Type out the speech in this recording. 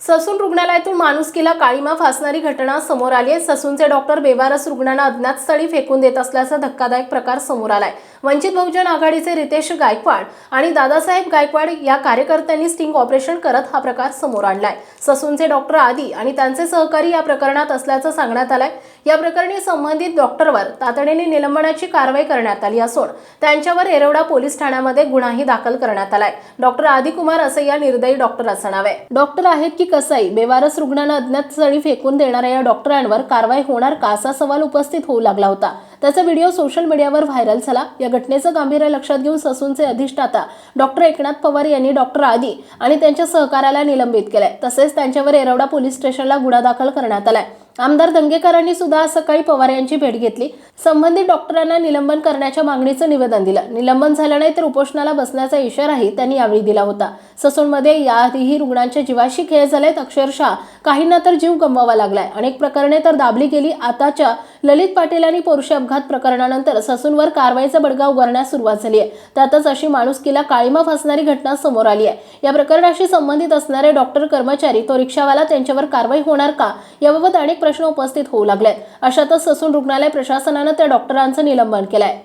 Sassoon रुग्णालयातून माणुसकीला काळीमा फासणारी घटना समोर आली आहे. ससूनचे डॉक्टर बेवारस रुग्णांना अज्ञात स्थळी फेकून देत असल्याचा धक्कादायक प्रकार समोर आलाय. वंचित बहुजन आघाडीचे रितेश गायकवाड आणि दादासाहेब गायकवाड या कार्यकर्त्यांनी स्टिंग ऑपरेशन करत हा प्रकार समोर आणलाय. ससूनचे डॉक्टर आदी आणि त्यांचे सहकारी या प्रकरणात असल्याचं सांगण्यात आलंय. या प्रकरणी संबंधित डॉक्टरवर तातडीने निलंबनाची कारवाई करण्यात आली असून त्यांच्यावर येरवडा पोलीस ठाण्यामध्ये गुन्हाही दाखल करण्यात आलाय. डॉक्टर आदिकुमार असे या निर्दयी डॉक्टर नाव आहे डॉक्टर आहेत की कसाई बेवारस रुग्णांना अज्ञात स्थळी फेकून देणाऱ्या या डॉक्टरांवर कारवाई होणार का? असा सवाल उपस्थित होऊ लागला होता. त्याचा व्हिडिओ सोशल मीडियावर व्हायरल झाला. या घटनेचं गांभीर्य लक्षात घेऊन ससूनचे अधिष्ठाता डॉक्टर एकनाथ पवार यांनी डॉक्टर आदी आणि त्यांच्या सहकार्याला निलंबित केलंय. तसेच त्यांच्यावर येरवडा पोलीस स्टेशनला गुन्हा दाखल करण्यात आलाय. आमदार दंगेकरांनी सुद्धा आज सकाळी पवार यांची भेट घेतली. संबंधित डॉक्टरांना निलंबन करण्याच्या मागणीचं निवेदन दिलं. निलंबन झालं नाही तर उपोषणाला बसण्याचा इशाराही त्यांनी यावेळी दिला होता. ससूनमध्ये याआधीही रुग्णांच्या जीवाशी खेळ झालेत. अक्षरशः काहींना तर जीव गमवावा लागलाय. अनेक प्रकरणे तर दाबली गेली. आताच्या ललित पाटील आणि पौरुष अपघात प्रकरणानंतर ससूनवर कारवाईचा बडगा उगारण्यास सुरुवात झाली आहे. त्यातच अशी माणुसकीला काळीमा फासणारी घटना समोर आली आहे. या प्रकरणाशी संबंधित असणारे डॉक्टर कर्मचारी तो रिक्षावाला त्यांच्यावर कारवाई होणार का? याबाबत अनेक प्रश्न उपस्थित होऊ लागलेत. अशातच ससून रुग्णालय प्रशासनानं त्या डॉक्टरांचं निलंबन केलंय.